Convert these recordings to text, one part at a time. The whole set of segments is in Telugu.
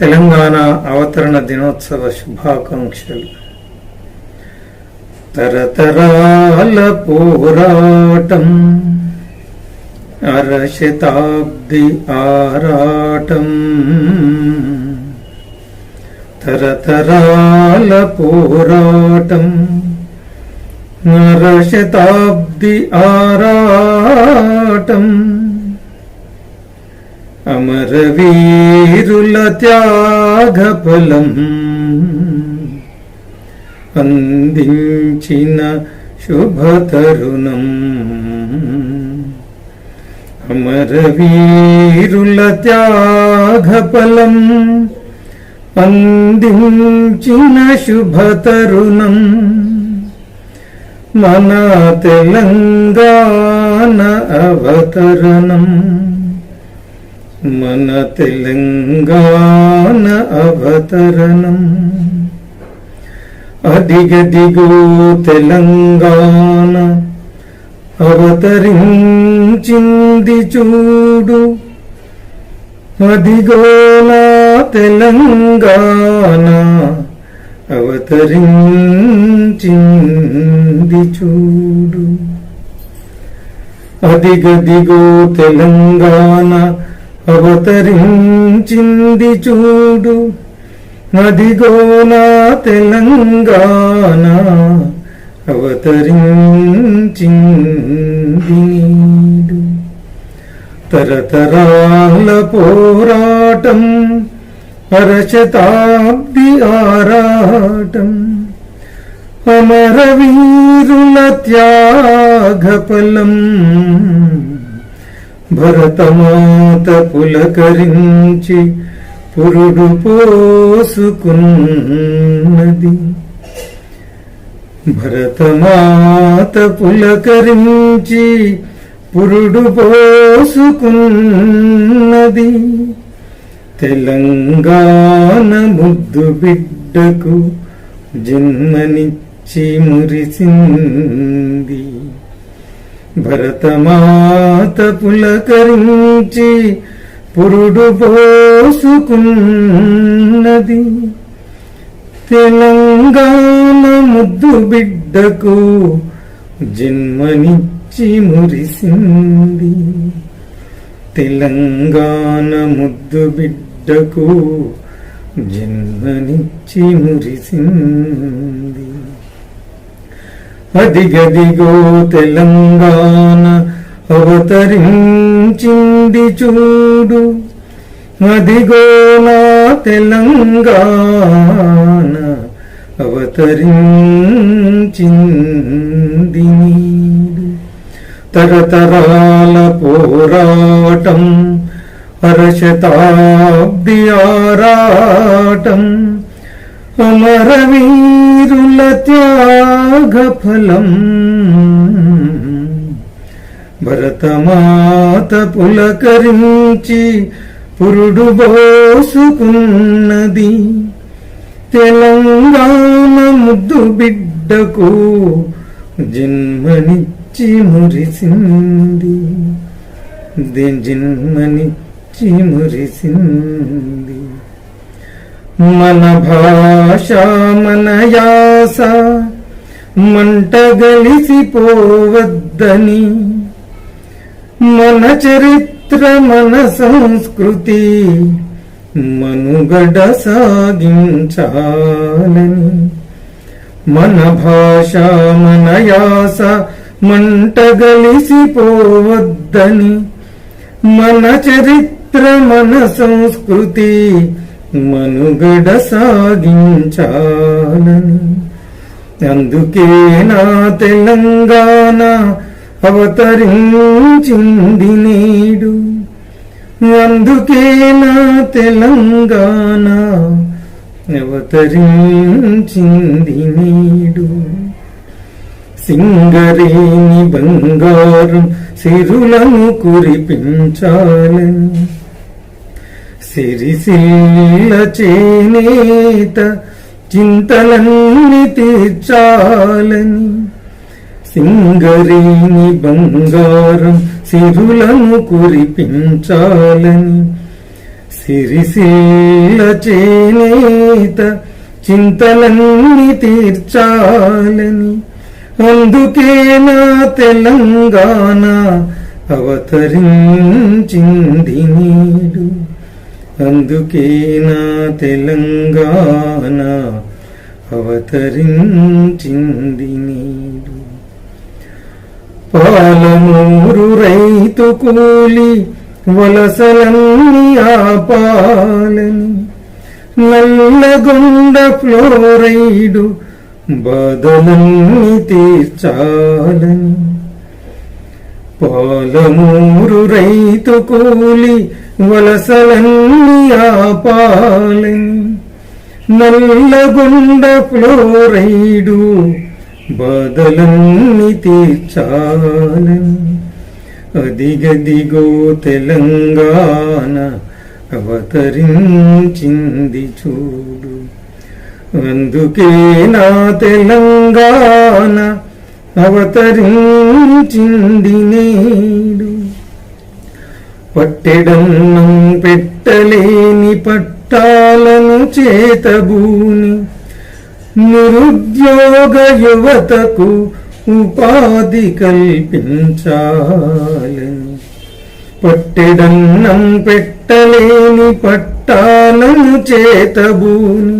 తెలంగాణ అవతరణ దినోత్సవ శుభాకాంక్షలు. తరతరాల పోరాటం అరశతాబ్ది ఆరాటం. తరతరాల పోరాటం అరశతాబ్ది ఆరాటం. అమరవీరుల త్యాగఫలం అందించిన శుభతరుణం. అమరవీరుల త్యాగఫలం అందించిన శుభతరుణం. మన తెలంగాణ అవతరణం. మన తెలంగాణ అవతరణం. అదిగదిగో తెలంగాణ అవతరించింది చూడు. అదిగోలా తెలంగాణ అవతరించింది చూడు. అదిగదిగో తెలంగాణ అవతరించింది చూడు. అదిగో నా తెలంగాణ. అవతరించింది తరతరాల పోరాటం పరశతాబ్ది ఆరాటం. అమరవీరుల త్యాగఫలం భరతమాత పులకరించి పురుడు పోసుకున్నది. భరతమాత పులకరించి పురుడు పోసుకున్నది. తెలంగాణ ముద్దు బిడ్డకు జన్మనిచ్చి మురిసింది. భరతమాత పులకరించి పురుడు పోసుకున్నది. తెలంగాణ ముద్దు బిడ్డకు జన్మనిచ్చి మురిసింది. తెలంగాణ ముద్దు బిడ్డకు జన్మనిచ్చి మురిసింది. అదిగదిగో తెలంగాణ అవతరించింది చూడు. అదిగో నా తెలంగాణ అవతరించింది తరతరాల పోరాటం అరశతాబ్ది ఆరాటం అమరవీరుల త్యాగఫలం. భరతమాత పులకరించి పురుడు బోసుకున్నది. తెలంగాణ ముద్దు బిడ్డకు జన్మనిచ్చి మురిసింది. జన్మనిచ్చి మురిసింది. మన భాష మన యాస మంట గలిసిపోవద్దని మన చరిత్ర మన సంస్కృతి మనుగడ సాగించాలని మన భాష మన యాస మంట గలిసిపోవద్దని మన చరిత్ర మన సంస్కృతి మనుగడ సాగించాలని అందుకే నా తెలంగాణ అవతరించింది నేడు. అందుకే నా తెలంగాణ అవతరించింది నేడు. సింగరేణి బంగారం సిరులను కురిపించాలని. సిరిసిల్ల చేనేత చింతలన్నీ తీర్చాలని. సింగరేణి బంగారం సిరులను కురిపించాలని. సిరిసిల్ల చేనేత చింతలన్నీ తీర్చాలని. అందుకే నా తెలంగాణ అవతరించింది నీడు. అందుకే నా తెలంగాణ అవతరించింది నీడు పాలమూరు రైతు కూలి వలసలన్నీ ఆపాలని నల్లగొండ ఫ్లోరైడు బాధలన్నీ తీర్చాలని పాలమూరు రైతు కూలి వలసలన్నీ ఆపాలని నల్లగొండ ఫ్లోరైడు బాధలన్నీ తీర్చాలని అదిగదిగో తెలంగాణ అవతరించింది చూడు. అందుకే నా తెలంగాణ అవతరించింది నేడు పట్టెడన్నం పెట్టలేని పట్టాలను చేతబూని నిరుద్యోగ యువతకు ఉపాధి కల్పించాలని పట్టెడన్నం పెట్టలేని పట్టాలను చేతబూని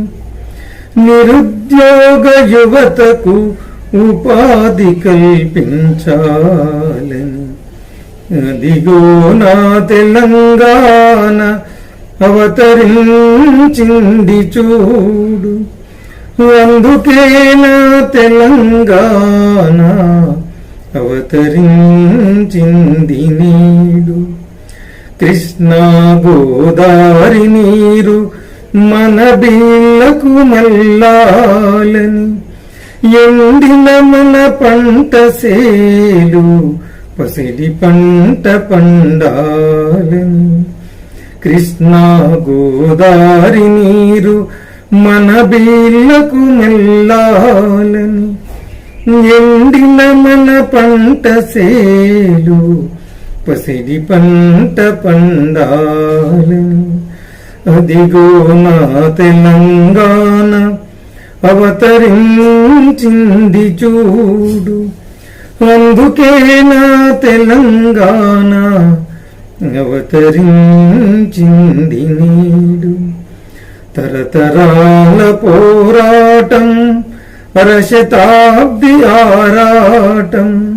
నిరుద్యోగ యువతకు ఉపాధి కల్పించాలని అదిగో నా తెలంగాణ అవతరించింది చూడు. అందుకే నా తెలంగాణ అవతరించింది నీడు. కృష్ణా గోదావరి నీరు మన బిళ్ళకు మల్లాలని ఎండిన మన పంట సేలు పసిడి పంట పండాలని కృష్ణా గోదారి నీరు మన బీళ్ళకు మెల్లాలని ఎండిన మన పంట సేలు పసిడి పంట పండాలని అదిగో నా తెలంగాణ అవతరించింది చూడు. అందుకే నా తెలంగాణ అవతరించింది నీడు. తరతరాల పోరాటం అరశతాబ్ది ఆరాటం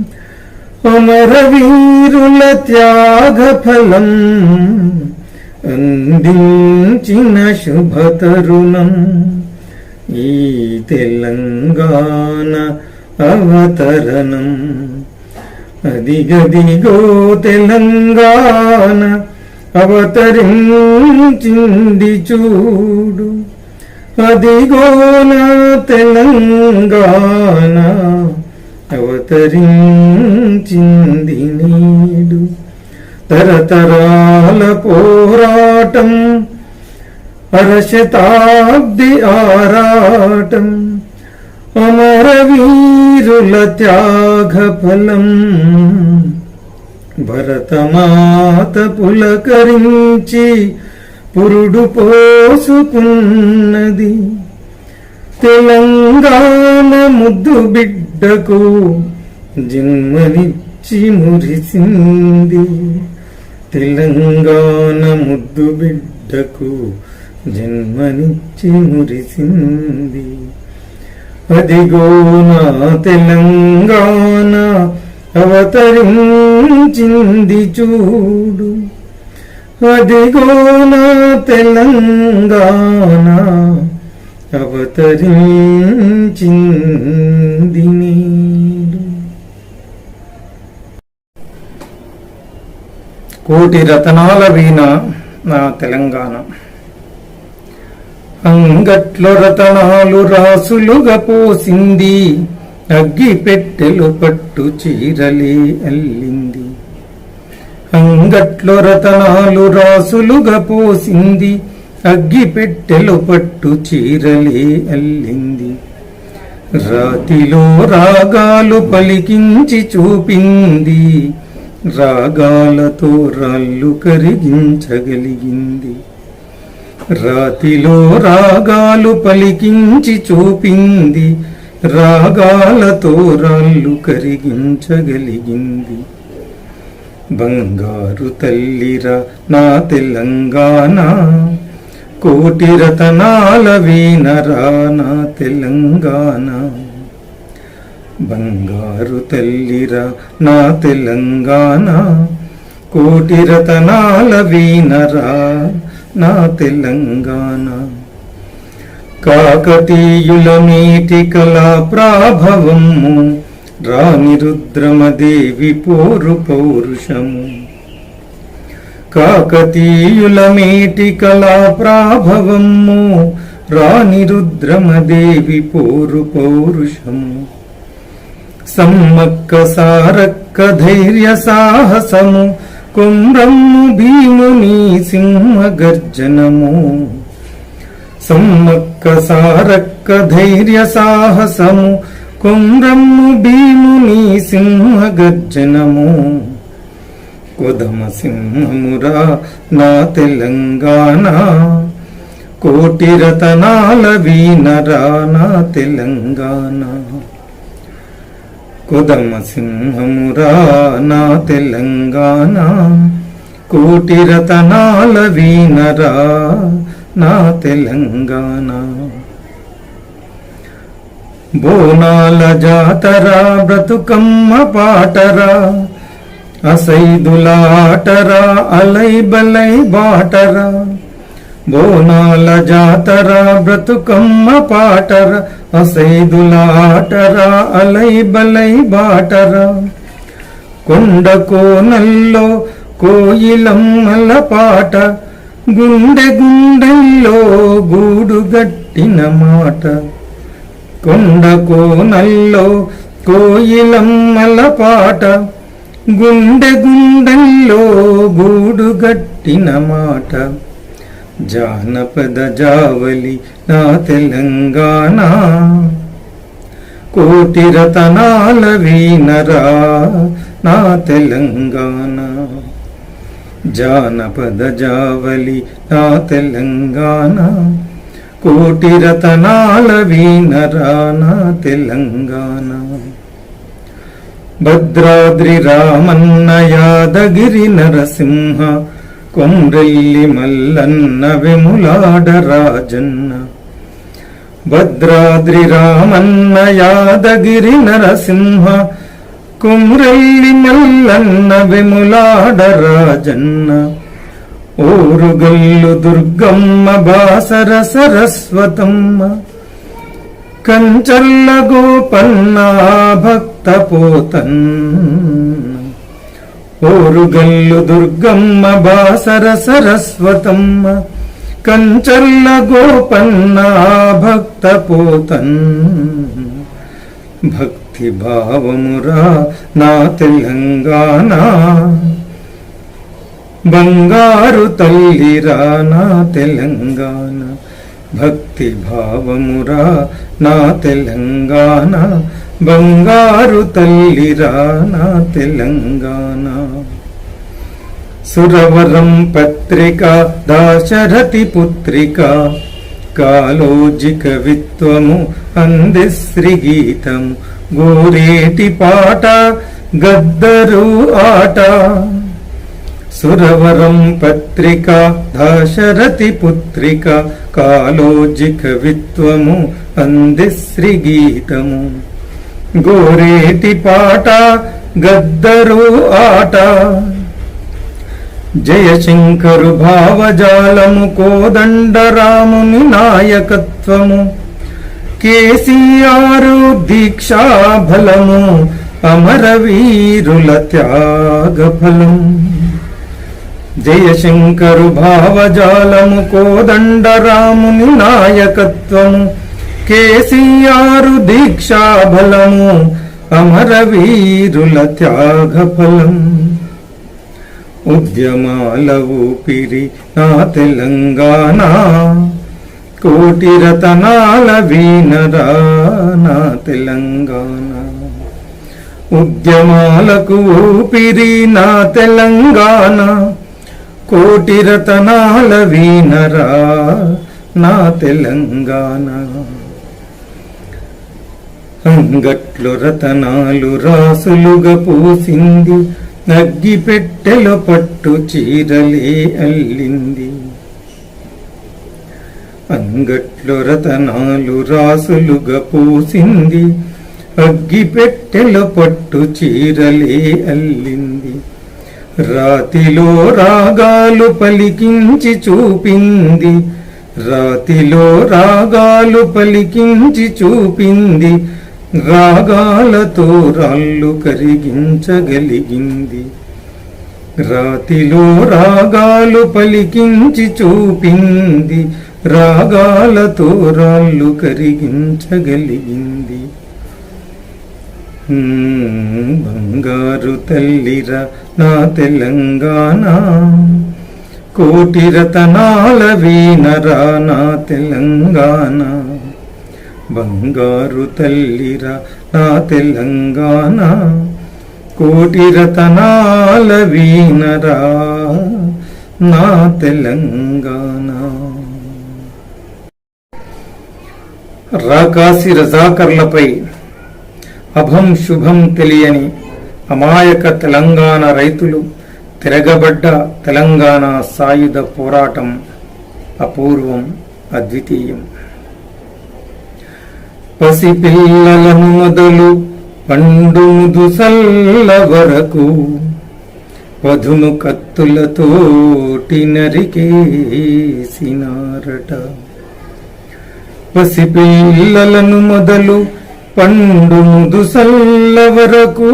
అమరవీరుల త్యాగ ఫలం అందించిన శుభతరుణం ఈ తెలంగాణ అవతరణం. అదిగదిగో తెలంగాణ అవతరించింది చూడు. అదిగో నా తెలంగాణ అవతరించింది నీడు. తరతరాల పోరాటం అరశతాబ్ది ఆరాటం అమరవీరుల త్యాగ ఫలం భరతమాత పులకరించి పురుడు పోసుకున్నది తెలంగాణ ముద్దు బిడ్డకు జన్మనిచ్చి మురిసింది. తెలంగాణ ముద్దు బిడ్డకు జన్మనిచ్చి మురిసింది. అదిగో నా తెలంగాణ అవతరించింది చూడు. అదిగో నా తెలంగాణ అవతరించింది నీడు. కోటి రతనాల వీణ నా తెలంగాణ. అంగట్లో రతనాలు రాసులుగా పోసింది అగ్గి పెట్టెలు పట్టు చీరలే అల్లింది. అంగట్లో రతనాలు రాసులుగా పోసింది అగ్గి పెట్టెలు పట్టు చీరలే అల్లింది. రాతిలో రాగాలు పలికించి చూపింది. రాగాలతో రాళ్ళు కరిగించగలిగింది. రాతిలో రాగాలు పలికించి చూపింది రాగాలతో రాళ్ళు కరిగించగలిగింది. బంగారు తల్లిరా నా తెలంగాణ కోటి రతనాల వీణరా నా తెలంగాణ. బంగారు తల్లిరా నా తెలంగాణ కోటి రతనాల వీనరా నా తెలంగాణ. కాకతీయుల నీటి కళా ప్రాభవము రాణి రుద్రమదేవి పోరు పౌరుషము. కాకతీయుల మేటి కళా ప్రాభవము రాణి రుద్రమదేవి పోరు పౌరుషము. సమ్మక్క సారక్క ధైర్య సాహసము కుమ్రమ్ము భీముని సింహ గర్జనము సమ్మక్క సారక్క ధైర్య సాహసము కుమ్రమ్ము భీముని సింహ గర్జనము కుదమ సింహమురా నా తెలంగాణ కోటి రతనాల వీనరా నా తెలంగాణ. కొదమ సింహమురా నా తెలంగాణ కోటి రతనాల వీనరా నా తెలంగాణ. బోనాల జాతరా బ్రతుకమ్మ పాటరా అసైదులాటరా అలై బలై బాటరా. బోనాల జాతర బ్రతుకమ్మ పాటర అసైదులాటర అలై బలై బాటర. కొండ కోనల్లో కోయిలమ్మల పాట గుండె గుండెల్లో గూడు గట్టిన మాట. కొండ కోనల్లో కోయిలమ్మల పాట గుండె గుండెల్లో గూడు గట్టిన మాట. జానపద జావలి నా తెలంగాణ. కోటి రతనాల వీనరా నా తెలంగాణ. జానపద జావలి నా తెలంగాణ. కోటి రతనాల వీనరా నా తెలంగాణ. భద్రాద్రి రామన్న యాదగిరి నరసింహ కొమ్రెల్లి మల్లన్న విములాడ రాజన్న భద్రాద్రి రామన్న యాదగిరి నరసింహ కుమ్రెల్లి మల్లన్న విములాడ రాజన్న ఓరుగల్లు దుర్గమ్మ బాసర సరస్వతమ్మ కంచల్ల గోపన్న భక్త పోతన్న ఓరుగల్లు దుర్గమ్మ బాసర సరస్వతమ్మ కంచల్ల గోపన్న భక్త పోతన్ భక్తి భావమురా నా తెలంగాణ బంగారు తల్లిరా నా తెలంగాణ. భక్తి భావమురా నా తెలంగాణ బంగారు తల్లిరా నా తెలంగాణ. సురవరం పత్రిక దాశరథి పుత్రిక కాలోజి కవిత్వము అందశ్రీ గీతము. గోరేటి పాట గద్దరు ఆట. సురవరం పత్రిక దాశరథి పుత్రిక కాలోజి కవిత్వము అందశ్రీ గీతము. గోరేతి పాట గద్దరు ఆట. జయశంకరు భావజాలము కోదండరాముని నాయకత్వము. కేసీఆర్ దీక్షాఫలము అమరవీరుల త్యాగఫలం. జయశంకరు భావజాలము కోదండరాముని నాయకత్వము. కేసీఆర్ దీక్షా బలము అమరవీరుల త్యాగఫలం. ఉద్యమాల ఊపిరి నా తెలంగాణ కోటి రతనాల వీనరా నా తెలంగాణ. ఉద్యమాలకు ఊపిరి నా తెలంగాణ కోటి రతనాల వీనరా నా తెలంగాణ. అంగట్లు రతనాలు రాసులుగా పూసింది నగ్గి పెట్టెలో పట్టు చీరలే అల్లింది. అంగట్లో రతనాలు రాసులుగా పూసింది అగ్గి పెట్టెలో పట్టు చీరలే అల్లింది. రాతిలో రాగాలు పలికించి చూపింది రాతిలో రాగాలు పలికించి చూపింది రాగాలతో రాళ్ళు కరిగించగలిగింది. రాతిలో రాగాలు పలికించి చూపింది. రాగాలతో రాళ్ళు కరిగించగలిగింది. బంగారు తల్లిరా నా తెలంగాణ. కోటి రతనాల వీణరా నా తెలంగాణ. బంగారు తల్లిరా నా తెలంగాణ. కోటి రతనాల వీనరా నా తెలంగాణ. రాకాసి రజాకర్లపై అభం శుభం తెలియని అమాయక తెలంగాణ రైతులు తిరగబడ్డ తెలంగాణ సాయుధ పోరాటం అపూర్వం అద్వితీయం. పసిపిల్లలను మొదలు పండు ముదుసల్ల వరకు వధును కత్తులతోటి నరికేసినారట. పసిపిల్లలను మొదలు పండు ముదుసల్ల వరకు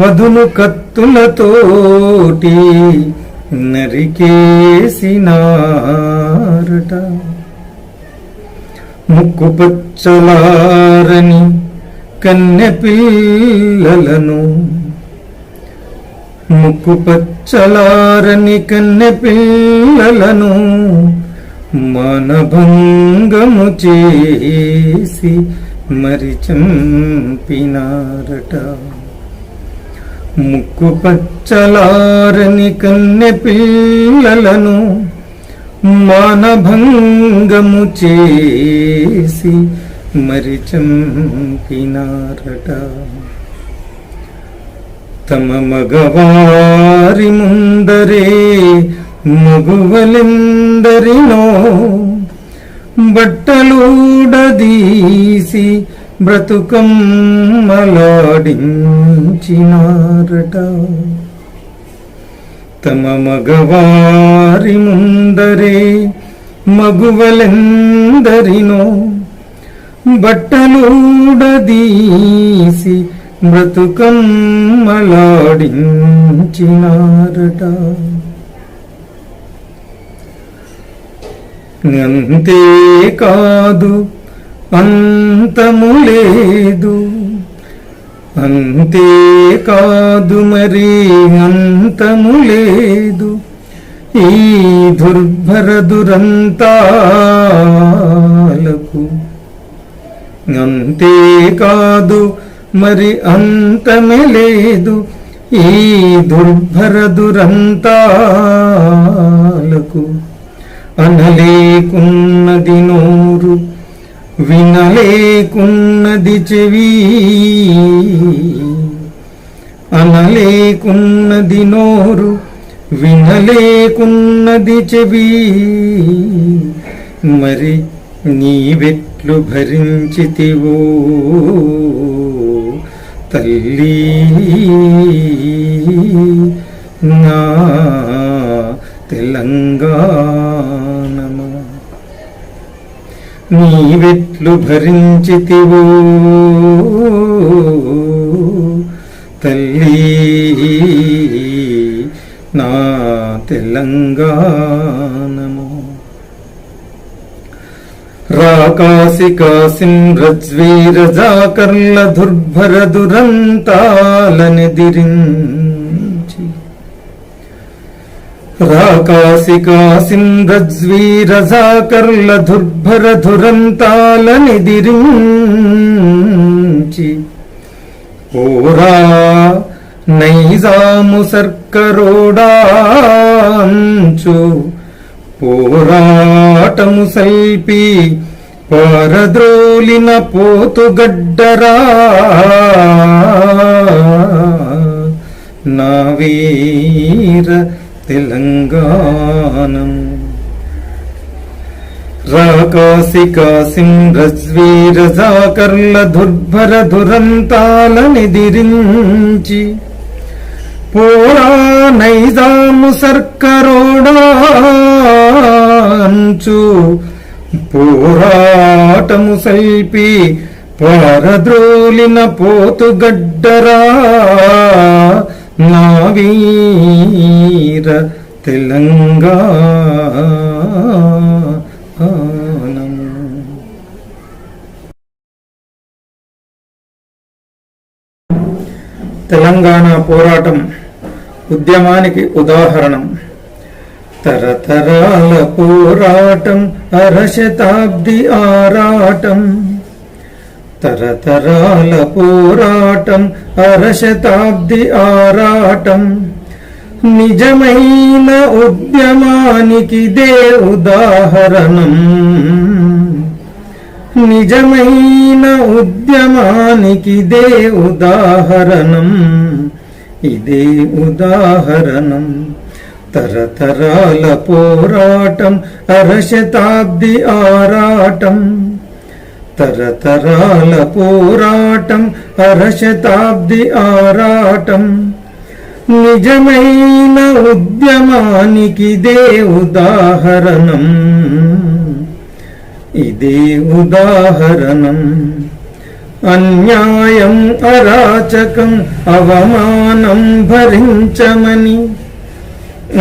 వధును కత్తులతోటి నరికేసినారట. ముక్కుపచ్చలారని కన్నె పిల్లలను ముక్కుపచ్చలారని కన్నె పిల్లలను మనభంగము చేసి మరి చంపినారట. ముక్కు పచ్చలారని కన్నె పిల్లలను మానభంగము చేసి మరి చంపినారట. తమ మగవారి ముందరే మగువలెందరినో బట్టలూడదీసి బ్రతుకమ్మలాడించినారట. తమ మగవారి ముందరే మగువలెందరినో బట్టలూడదీసి బ్రతుకమ్మలాడించినారట. అంతేకాదు అంతము లేదు. అంతే కాదు మరి అంతము లేదు. ఈ దుర్భర దురంతాలకు అంతే కాదు మరి అంతమే లేదు. ఈ దుర్భర దురంతాలకు అనలేకున్నది నోరు వినలేకున్నది చెవి. అనలేకున్నది నోరు వినలేకున్నది చెవి. మరి నీవెట్లు భరించితివో తల్లి. నా తెలంగాణ నీవెట్లు భరించితివు. తల్లి నా తెలంగాణము. రాకాసి కాసిం రజ్వీర జాకర్ల దుర్భర దురంతాలనెదిరించి రాకాసి కాసిం దుర్భర జాకర్ల నిదిరించి ఓరా నైజాము సర్కరోడాంచు పోరాటము సల్పి పారద్రోలిన పోతుగడ్డరా నా వీర తెలంగాణం. రాకాశికా కాసిం రజ్వీర జాకర్ల దుర్భర దురంతాలనిదిరించి పోరా నైజాము సర్కరోడాంచు పోరాటము సల్పి పారద్రోలిన పోతుగడ్డరా. నా వీర తెలంగాణం తెలంగాణ పోరాటం ఉద్యమానికి ఉదాహరణం. తరతరాల పోరాటం అరశతాబ్ది ఆరాటం. తరతరాల పోరాటం అరశతాబ్ది ఆరాటం. నిజమైన ఉద్యమానికి దే ఉదాహరణం. నిజమైన ఉద్యమానికి దే ఉదాహరణం. ఇదే ఉదాహరణం. తరతరాల పోరాటం అరశతాబ్ది ఆరాటం. తరతరాల పోరాటం అరశతాబ్ది ఆరాటం. నిజమైన ఉద్యమానికి దే ఉదాహరణం. ఇదే ఉదాహరణం. అన్యాయం అరాచకం అవమానం భరించమని.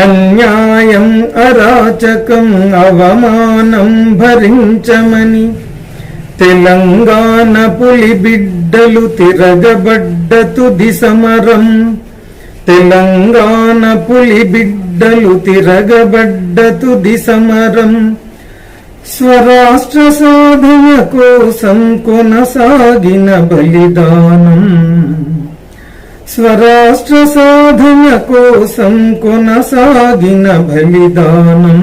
అన్యాయం అరాచకం అవమానం భరించమని. తెలంగాణ పులి బిడ్డలు తిరగబడ్డ తుది సమరం తెలంగాణ పులి బిడ్డలు తిరగబడ్డ తుది సమరం స్వరాష్ట్ర సాధన కోసం కొనసాగిన బలిదానం. స్వరాష్ట్ర సాధన కోసం కొనసాగిన బలిదానం.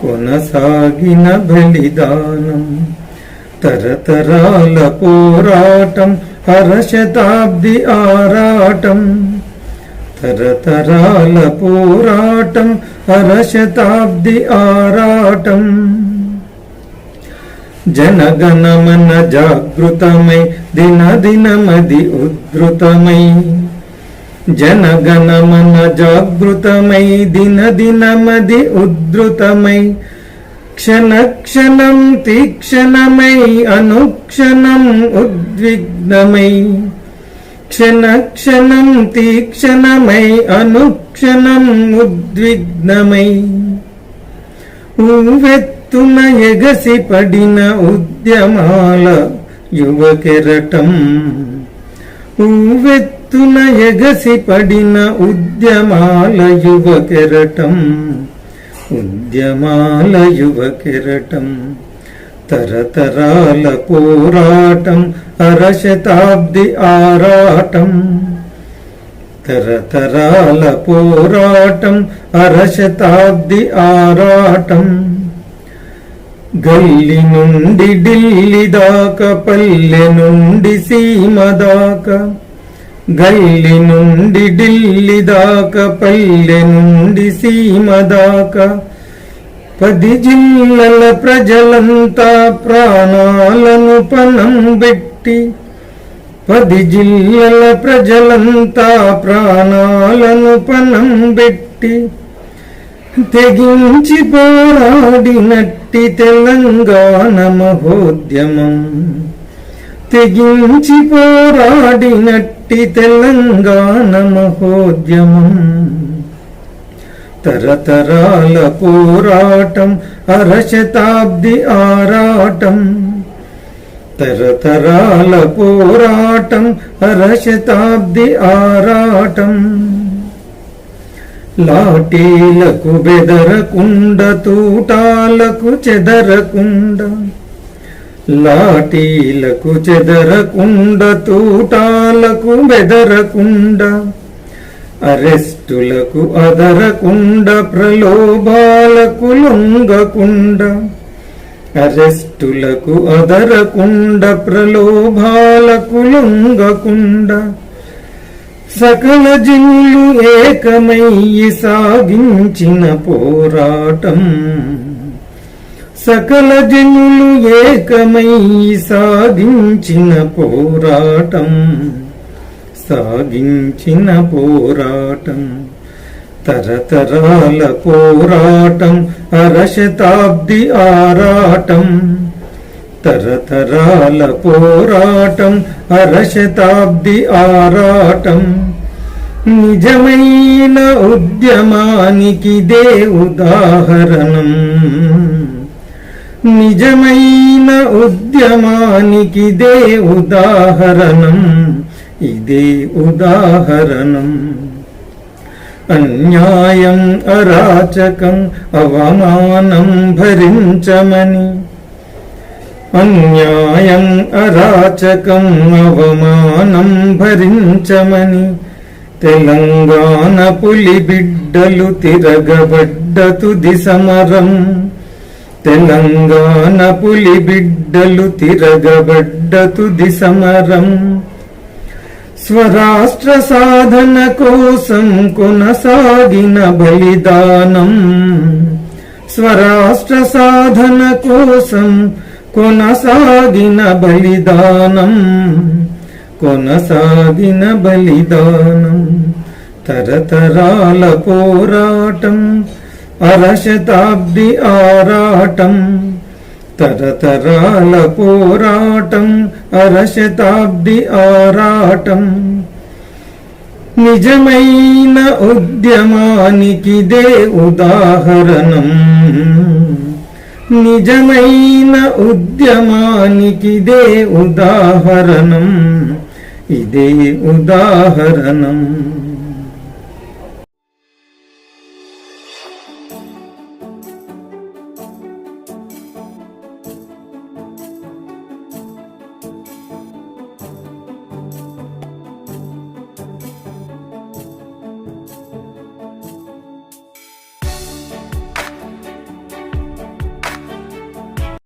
కొనసాగిన బలిదానం. తరతరాల పోరాటం హరశతాబ్ది ఆరాటం. తరతరాల పోరాటం హరశతాబ్ది ఆరాటం. జనగణమన జాగృతమై దినదినమది ఉద్ధృతమై జనగణమన జాగృతమై దినదినమది ఉద్ధృతమై క్షణ క్షణం తీక్షణమై అనుక్షణం ఉద్విగ్నమై. క్షణ క్షణం తీక్షణమై అనుక్షణం ఉద్విగ్నమై. ఉవ్వెత్తున ఎగసి పడిన ఉద్యమాల యువకెరటం. ఉవ్వెత్తున ఎగసి పడిన ఉద్యమాల యువకెరటం. ఉద్యమాల యువ కెరటం తరతరాల పోరాటం అరశతాబ్ది ఆరాటం. తరతరాల పోరాటం అరశతాబ్ది ఆరాటం. గల్లి నుండి ఢిల్లీ దాకా పల్లె నుండి సీమ దాకా. గల్లి నుండి ఢిల్లీ దాకా పల్లె నుండి సీమ దాకా. పది జిల్లల ప్రజలంతా ప్రాణాలను పణం పెట్టి పది జిల్లల ప్రజలంతా ప్రాణాలను పణం పెట్టి తెగించి పోరాడినట్టి తెలంగాణ మహోద్యమం. తెగించి పోరాడినట్టి తెలంగాణ మహోద్యమం. తరతరాల పోరాటం అరశతాబ్ది ఆరాటం. తరతరాల పోరాటం అరశతాబ్ది ఆరాటం. లాఠీలకు బెదరకుండ తూటాలకు చెదరకుండ. లాఠీలకు చెదరకుండ తూటాలకు బెదరకుండ. అరెస్టులకు అదరకుండ ప్రలోభాలకు లొంగకుండ అరెస్టులకు అదరకుండ ప్రలోభాలకు లొంగకుండ సకల జిల్లు ఏకమయ్యి సాగించిన పోరాటం. సకల జనులు ఏకమయ్యి సాగించిన పోరాటం. సాగించిన పోరాటం తరతరాల పోరాటం అరశతాబ్ది ఆరాటం తరతరాల పోరాటం అరశతాబ్ది ఆరాటం. నిజమైన ఉద్యమానికి దే ఉదాహరణం. నిజమైన ఉద్యమానికి దే ఉదాహరణం. ఇదే ఉదాహరణం. అన్యాయం అరాచకం అవమానం భరించమని. అన్యాయం అరాచకం అవమానం భరించమని. తెలంగాణ పులి బిడ్డలు తిరగబడ్డ తుది సమరం తెలంగాణ పులి బిడ్డలు తిరగబడ్డ తుది సమరం స్వరాష్ట్ర సాధన కోసం కొనసాగిన బలిదానం. స్వరాష్ట్ర సాధన కోసం కొనసాగిన బలిదానం. కొనసాగిన బలిదానం. తరతరాల పోరాటం అరశతాబ్ది ఆరాటం. తరతరాల పోరాటం అరశతాబ్ది ఆరాటం. నిజమైన ఉద్యమానికి దే ఉదాహరణం. నిజమైన ఉద్యమానికి దే ఉదాహరణం. ఇదే ఉదాహరణం.